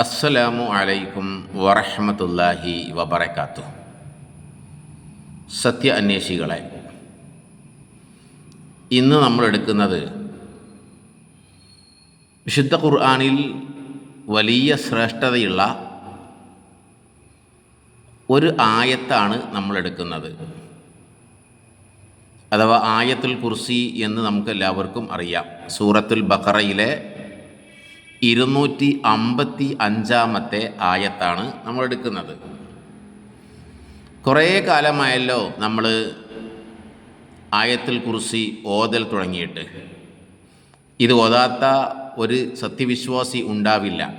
അസ്സലാമു അലൈക്കും വറഹമത്തല്ലാഹി വബറക്കാത്തു സത്യ അന്വേഷികളെ ഇന്ന് നമ്മൾ എടുക്കുന്നത് വിശുദ്ധ ഖുർആാനിൽ വലിയ ശ്രേഷ്ഠതയുള്ള ഒരു ആയത്താണ് നമ്മൾ എടുക്കുന്നത്. അഥവാ ആയത്തുൽ കുർസി എന്ന് നമുക്ക് എല്ലാവർക്കും അറിയാം. സൂറത്തുൽ ബഖറയിലെ ഇരുന്നൂറ്റി അമ്പത്തി അഞ്ചാമത്തെ ആയത്താണ് നമ്മൾ എടുക്കുന്നത്. കുറേ കാലമായല്ലോ നമ്മൾ ആയത്തിൽ കുറിച്ച് ഓതൽ തുടങ്ങിയിട്ട്. ഇത് ഓതാത്ത ഒരു സത്യവിശ്വാസി ഉണ്ടാവില്ല.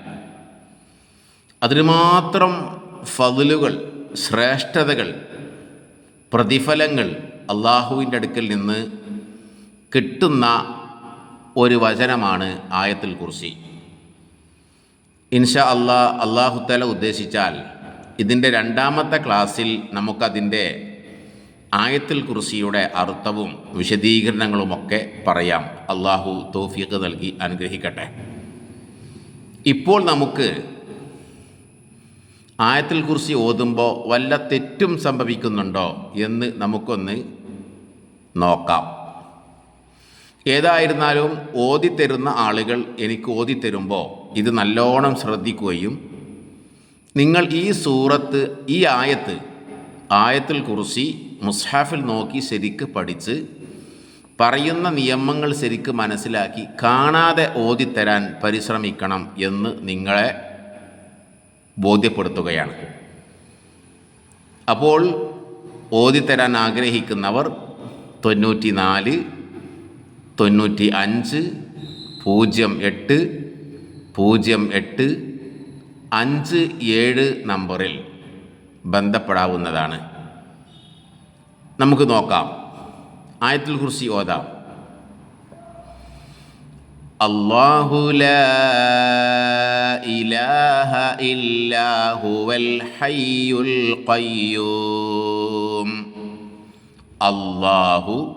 അതിന് മാത്രം ഫതിലുകൾ ശ്രേഷ്ഠതകൾ പ്രതിഫലങ്ങൾ അള്ളാഹുവിന്റെ അടുക്കൽ നിന്ന് കിട്ടുന്ന ഒരു വചനമാണ് ആയത്തിൽ കുർസി ഇൻഷാ അള്ളാ അള്ളാഹുത്തല ഉദ്ദേശിച്ചാൽ ഇതിന്റെ രണ്ടാമത്തെ ക്ലാസ്സിൽ നമുക്കതിന്റെ ആയത്തിൽ കുറിസിയുടെ അർത്ഥവും വിശദീകരണങ്ങളുമൊക്കെ പറയാം. അള്ളാഹു തോഫിയക്ക് നൽകി അനുഗ്രഹിക്കട്ടെ. ഇപ്പോൾ നമുക്ക് ആയത്തിൽ കുറിച്ച് ഓതുമ്പോൾ വല്ല തെറ്റും സംഭവിക്കുന്നുണ്ടോ എന്ന് നമുക്കൊന്ന് നോക്കാം. ഏതായിരുന്നാലും ഓതിത്തരുന്ന ആളുകൾ എനിക്ക് ഓതിത്തരുമ്പോൾ ഇത് നല്ലോണം ശ്രദ്ധിക്കുകയും നിങ്ങൾ ഈ സൂറത്ത് ഈ ആയത്ത് ആയത്തിൽ കുറിച്ച് മുസ്ഹാഫിൽ നോക്കി ശരിക്ക് പഠിച്ച് പറയുന്ന നിയമങ്ങൾ ശരിക്ക് മനസ്സിലാക്കി കാണാതെ ഓതിത്തരാൻ പരിശ്രമിക്കണം എന്ന് നിങ്ങളെ ബോധ്യപ്പെടുത്തുകയാണ്. അപ്പോൾ ഓതിത്തരാൻ ആഗ്രഹിക്കുന്നവർ തൊണ്ണൂറ്റി നാല് തൊണ്ണൂറ്റി അഞ്ച് പൂജ്യം എട്ട് പൂജ്യം എട്ട് അഞ്ച് ഏഴ് നമ്പറിൽ ബന്ധപ്പെടാവുന്നതാണ്. നമുക്ക് നോക്കാം. ആയത്തുൽ കുർസി ഓതാം. അള്ളാഹു ഇലാഹ ഇല്ലാഹുവൽ ഹയ്യുൽ ഖയ്യൂം. അള്ളാഹു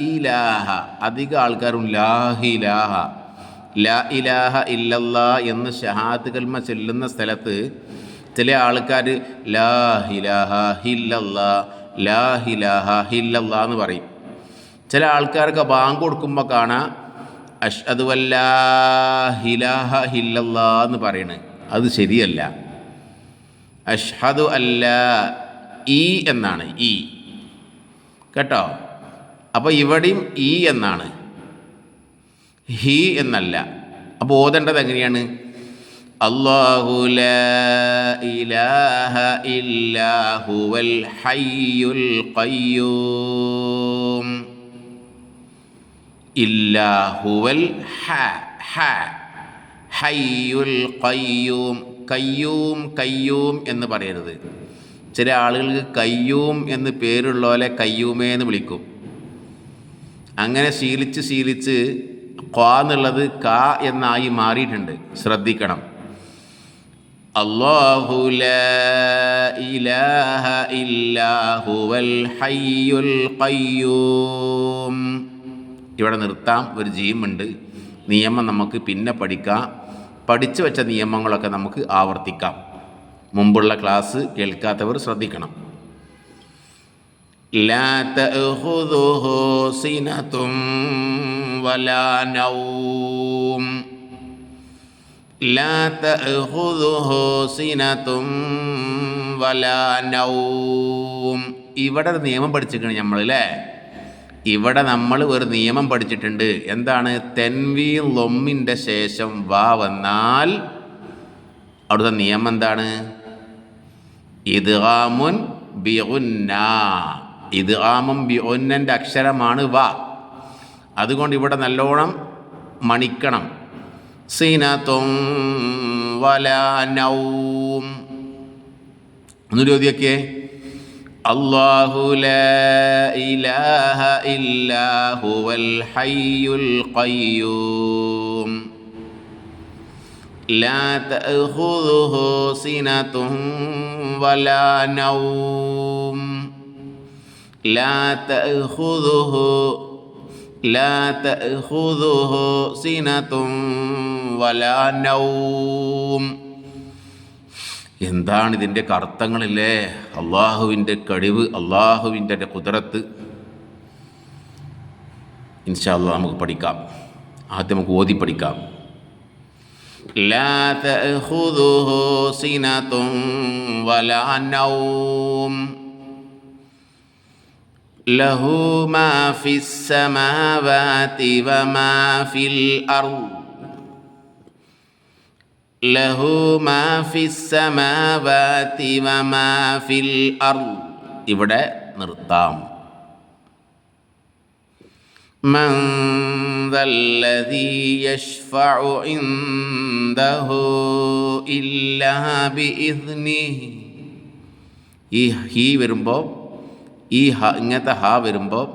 ഇലാഹ. അധിക ആൾക്കാരും ലാഹിലാഹ ലാ ഇലാഹ ഇല്ലല്ലാ എന്ന് ഷഹാദ് കൽമ ചൊല്ലുന്ന സ്ഥലത്ത് ചില ആൾക്കാർ ലാഹിലാഹ ലാ ലാഹിലാഹ ഹില്ലല്ല എന്ന് പറയും. ചില ആൾക്കാർക്ക് ബാങ്ക് കൊടുക്കുമ്പോൾ കാണാം അഷ് അഷ്ഹദു ഹിലാഹ ഹില്ലല്ല എന്ന് പറയണ്. അത് ശരിയല്ല. അഷ്ഹദു അല്ല ഈ എന്നാണ് ഈ കേട്ടോ? അപ്പോൾ ഇവിടെയും ഈ എന്നാണ്. ഹി എന്നല്ല. അപ്പോൾ ഓതേണ്ടത് എങ്ങനെയാണ്? അള്ളാഹു ഇലാഹ ഇല്ലാഹുവൽ ഹയ്യുൽ ഇല്ലാഹുവൽ ഹ ഹയ്യുൽ കയ്യൂം കയ്യൂം എന്ന് പറയരുത്. ചില ആളുകൾക്ക് കയ്യൂം എന്ന് പേരുള്ള പോലെ കയ്യൂമേ എന്ന് വിളിക്കും. അങ്ങനെ ശീലിച്ച് ശീലിച്ച് ഖാ എന്നുള്ളത് കാ എന്നായി മാറിയിട്ടുണ്ട്. ശ്രദ്ധിക്കണം. അള്ളാഹു ഇലാഹ ഇല്ലാഹുവൽ ഹയ്യുൽ ഖയ്യൂം. ഇവിടെ നിർത്താം. ഒരു ജീമുണ്ട്. നിയമം നമുക്ക് പിന്നെ പഠിക്കാം. പഠിച്ചു വെച്ച നിയമങ്ങളൊക്കെ നമുക്ക് ആവർത്തിക്കാം. മുമ്പുള്ള ക്ലാസ് കേൾക്കാത്തവർ ശ്രദ്ധിക്കണം. ലാ തഅഖുദുഹു സിനതും ولا نوم لا تأخذه سنة ولا نوم ഇവിടെ ഒരു നിയമം പഠിച്ചിരിക്കണം നമ്മൾ അല്ലേ ഇവിടെ നമ്മൾ ഒരു നിയമം പഠിച്ചിട്ടുണ്ട് എന്താണ് തെൻവി ലൊമ്മിൻ്റെ ശേഷം വാ വന്നാൽ അവിടുത്തെ നിയമം എന്താണ് ഇദ്ഗാമുൻ ബിഉന്ന ഇദ്ഗാമും ബിഉന്നൻ്റെ അക്ഷരമാണ് വ അതുകൊണ്ട് ഇവിടെ നല്ലോണം മണിക്കണം സീനത്തും വല നൗം ഒന്ന് ചോദ്യമൊക്കെ അള്ളാഹു ഇലാഹ ഇല്ലാഹുവൽ ഹയ്യുൽ ഖയ്യൂം لا تأخذه سنة ولا نوم لا تأخذه لا تأخذه سنة ولا نوم എന്താണ് ഇതിൻ്റെ കർത്തങ്ങളില്ലേ അള്ളാഹുവിൻ്റെ കഴിവ് അള്ളാഹുവിൻ്റെ കുതിരത്ത് ഇൻഷാല്ല നമുക്ക് പഠിക്കാം ആദ്യം നമുക്ക് ഓതി പഠിക്കാം لا تأخذه سنة ولا نوم له ما في السماوات وما في الأرض له ما في السماوات وما في الأرض ഇവിടെ നിർത്താം من ذا الذي يشفع عنده إلا بإذنه ഈ ഹീ വരുമ്പോൾ ഈ ഹ ഇങ്ങനത്തെ ഹ വരുമ്പോൾ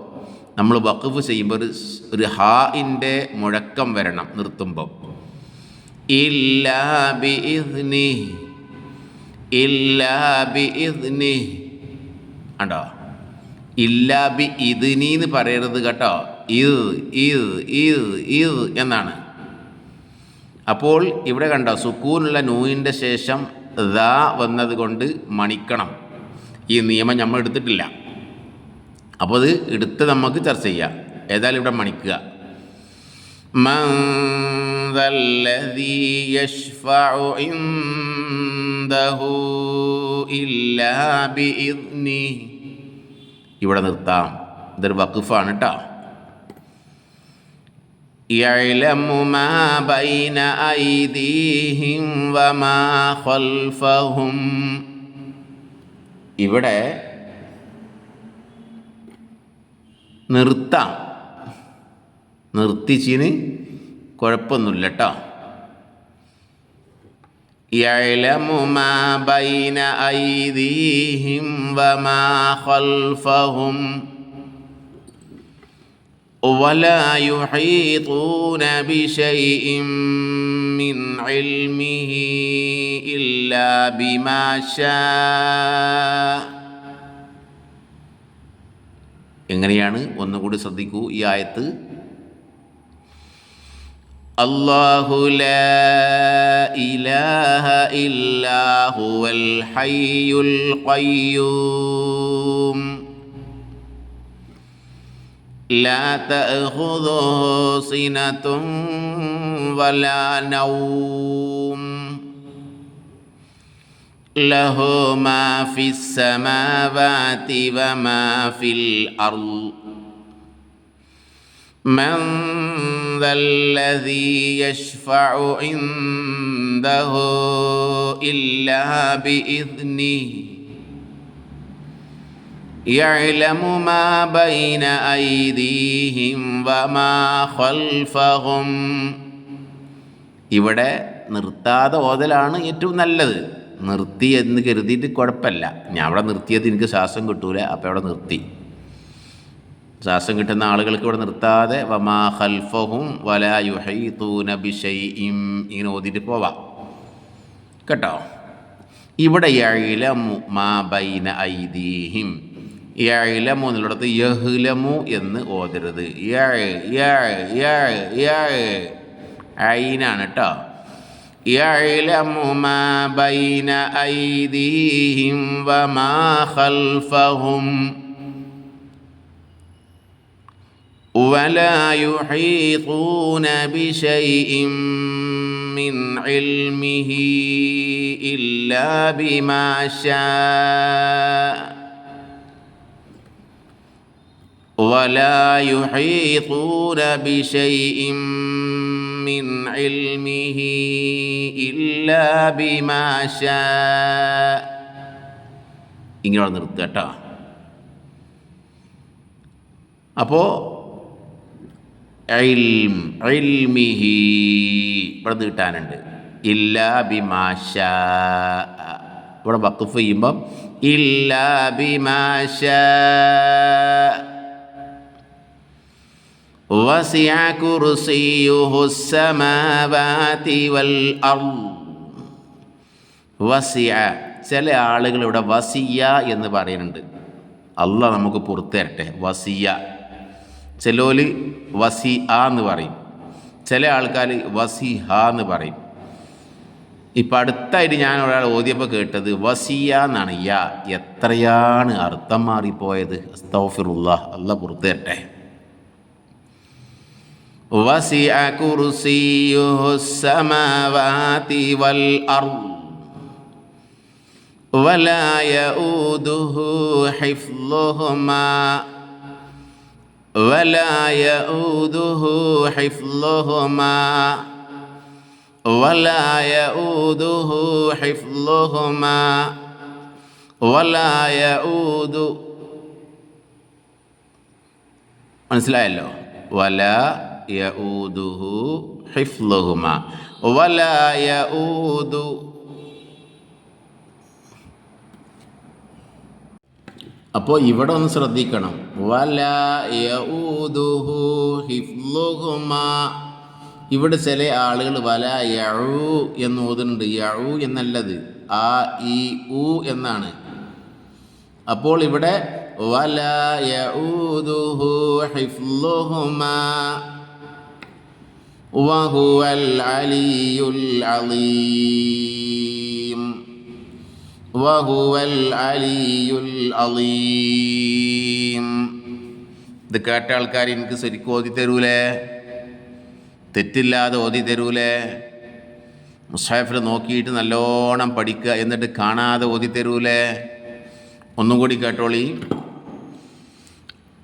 നമ്മൾ വഖഫ് ചെയ്യുമ്പോൾ ഒരു ഒരു ഹാഇന്റെ മുഴക്കം വരണം നിർത്തുമ്പോൾ ഇല്ലാ ബി ഇദ്നി ഇല്ലാ ബി ഇദ്നി ഇല്ലാ ബി ഇതിനി എന്ന് പറയരുത് കേട്ടോ. ഇത് ഇത് ഇത് ഇത് എന്നാണ്. അപ്പോൾ ഇവിടെ കണ്ടോ സുക്കൂനുള്ള നൂയിന്റെ ശേഷം ദ വന്നത് കൊണ്ട് മണിക്കണം. ഈ നിയമം നമ്മൾ എടുത്തിട്ടില്ല. അപ്പോൾ അത് എടുത്ത് നമുക്ക് ചർച്ച ചെയ്യാം ഏതായാലും ഇവിടെ മണിക്കുക من ذا الذي يشفع عنده إلا بإذنه ഇവിടെ നിർത്താം ഇതൊരു വഖഫാണ് കേട്ടോ يعلم ما بين أيديهم وما خلفهم ഇവിടെ നിർത്താം നിർത്തിച്ചിന് കുഴപ്പമൊന്നുമില്ല കേട്ടോ يعلم ما بين أيديهم وما خلفهم ولا يحيطون بشيء من علمه إلا بما شاء എങ്ങനെയാണ് ഒന്നുകൂടി ശ്രദ്ധിക്കൂ ഈ ആയത്ത് അല്ലാഹു ലാ ഇലാഹ ഇല്ലാ ഹുവൽ ഹയ്യുൽ ഖയ്യൂം لا تأخذه سنة ولا نوم له ما في السماوات وما في الأرض من ذا الذي يشفع عنده إلا بإذنه يعلم ما بين أيديهم وما خلفهم ഇവിടെ നിർത്താതെ ഓതലാണ് ഏറ്റവും നല്ലത് നിർത്തി എന്ന് കരുതിയിട്ട് കുഴപ്പമില്ല. ഞാൻ അവിടെ നിർത്തിയത് എനിക്ക് ശ്വാസം കിട്ടൂല അപ്പോൾ അവിടെ നിർത്തി. ശ്വാസം കിട്ടുന്ന ആളുകൾക്ക് ഇവിടെ നിർത്താതെ വമാ ഹൽഫഹും വലാ യുഹൈതൂന ബിശൈഇം ഇങ്ങനെ ഓതിയിട്ട് പോവാം. കേട്ടോ? ഇവിടെ യഴിലമു മാ ബൈന ഐദീഹിം. യഴിലമു എന്നുള്ളിടത്ത് യഹ്ലമു എന്ന് ഓതരുത്. യഴ് യഴ് യഴ് യഴ് ഐനാണ് കേട്ടോ. يعلم ما بين أيديهم وما خلفهم ولا يحيطون بشيء من علمه إلا بما شاء ولا يحيطون بشيء من علمه إلا بما شاء ഇങ്ങനെ നിർത്തുക കേട്ടോ അപ്പോൾ ഇൽം ഇൽമിഹി ഇവിടെ കിട്ടാനുണ്ട് ഇല്ലാ ബിമാഷ ഇവിടെ വഖഫ് ചെയ്യുമ്പം ഇല്ലാ ബിമാഷ وسع كرسيه السماوات والأرض വസിയ ചില ആളുകൾ ഇവിടെ വസിയ എന്ന് പറയുന്നുണ്ട് അള്ളാഹ് നമുക്ക് പുറത്തു തരട്ടെ വസിയ ചിലോല് വസി ആ എന്ന് പറയും ചില ആൾക്കാർ വസി ഹ എന്ന് പറയും ഇപ്പം അടുത്തായിട്ട് ഞാൻ ഒരാൾ ഓതിയപ്പോൾ കേട്ടത് വസിയ എന്നാണ് യാ എത്രയാണ് അർത്ഥം മാറിപ്പോയത് അസ്തൗഫിറുള്ള അല്ല പുറത്തു തരട്ടെ وسع كرسيه السماوات والأرض ولا يؤوده حفظهما ولا يؤوده حفظهما ولا يؤوده حفظهما ولا يؤود മനസ്സിലായല്ലോ വല യഊദുഹു ഹിഫ്ലുഹുമ. വല യഊദു. അപ്പോൾ ഇവിടെ ഒന്ന് ശ്രദ്ധിക്കണം. വല യഊദുഹു ഹിഫ്ലുഹുമ. ഇവിടെ ചില ആളുകൾ വല യഴു എന്ന് ഓതുന്നുണ്ട്. യഴു എന്നല്ലത്. ആ ഇ ഉ എന്നാണ്. അപ്പോൾ ഇവിടെ വല യഊദുഹു ഹിഫ്ലുഹുമാ. وهو العلي العظيم وهو العلي العظيم ഇത് കേട്ട ആൾക്കാർ എനിക്ക് ശരിക്കും ഓതി തരൂലേ തെറ്റില്ലാതെ ഓതി തരൂലേ മുസാഫിൽ നോക്കിയിട്ട് നല്ലോണം പഠിക്കുക എന്നിട്ട് കാണാതെ ഓതി തരൂലേ ഒന്നും കൂടി കേട്ടോളി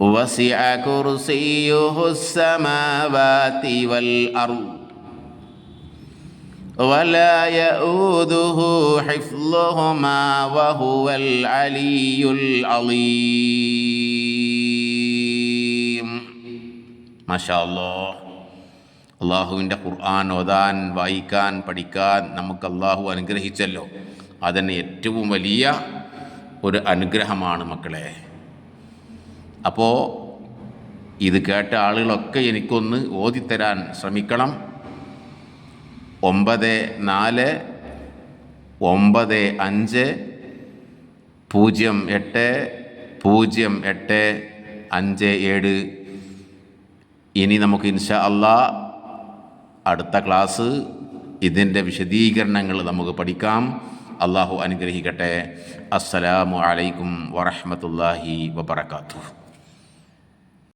وسع كرسيه السماوات والأرض ولا يؤوده حفظهما وهو العلي العظيم ما شاء الله അള്ളാഹുവിൻ്റെ ഖുർആൻ ഓതാൻ വായിക്കാൻ പഠിക്കാൻ നമുക്ക് അള്ളാഹു അനുഗ്രഹിച്ചല്ലോ അതിന് ഏറ്റവും വലിയ ഒരു അനുഗ്രഹമാണ് മക്കളെ അപ്പോൾ ഇത് കേട്ട ആളുകളൊക്കെ എനിക്കൊന്ന് ഓതിത്തരാൻ ശ്രമിക്കണം. ഒമ്പത് നാല് ഒമ്പത് അഞ്ച് പൂജ്യം എട്ട് പൂജ്യം എട്ട് അഞ്ച് ഏഴ്. ഇനി നമുക്ക് ഇൻഷാ അള്ളാ അടുത്ത ക്ലാസ് ഇതിന്റെ വിശദീകരണങ്ങൾ നമുക്ക് പഠിക്കാം. അള്ളാഹു അനുഗ്രഹിക്കട്ടെ. അസ്സലാമു അലൈക്കും വറഹമത്തല്ലാഹി വബർക്കാത്തു